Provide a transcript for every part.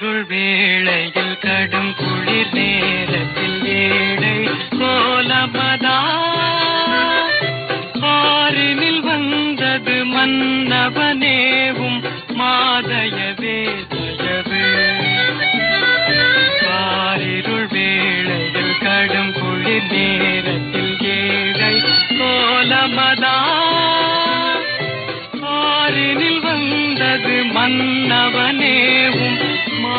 இருள் வேளையில் கடும் குளிர் நேரத்தில் ஏழை கோலபதா ஆறினில் வந்தது மன்னவனேவும் மாதயவே தயவு. காரிருள் வேளையில் கடும் குளிர் நேரத்தில் ஏழை கோலபதா ஆறினில் வந்தது மன்னவனே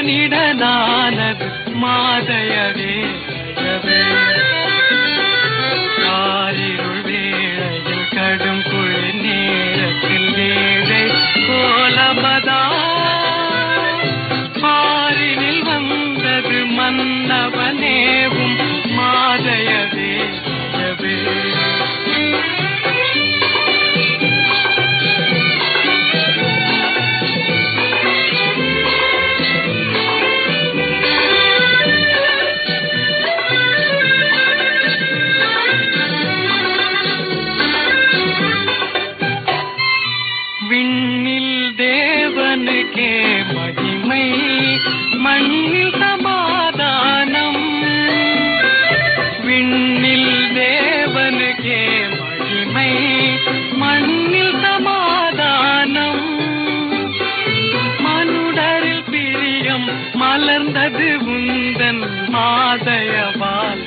மானிடனானது மாதயவே தயவே காரிருள் வேளையில் கடும் குளிர் நேரத்தில் ஏழை கோலமதா மலர்ந்தது உந்தன் மாதயவால்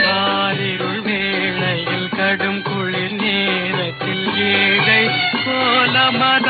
காரிருள் வேளையில் கடும் குளிர் நேரத்தில் ஏழை கோலமதா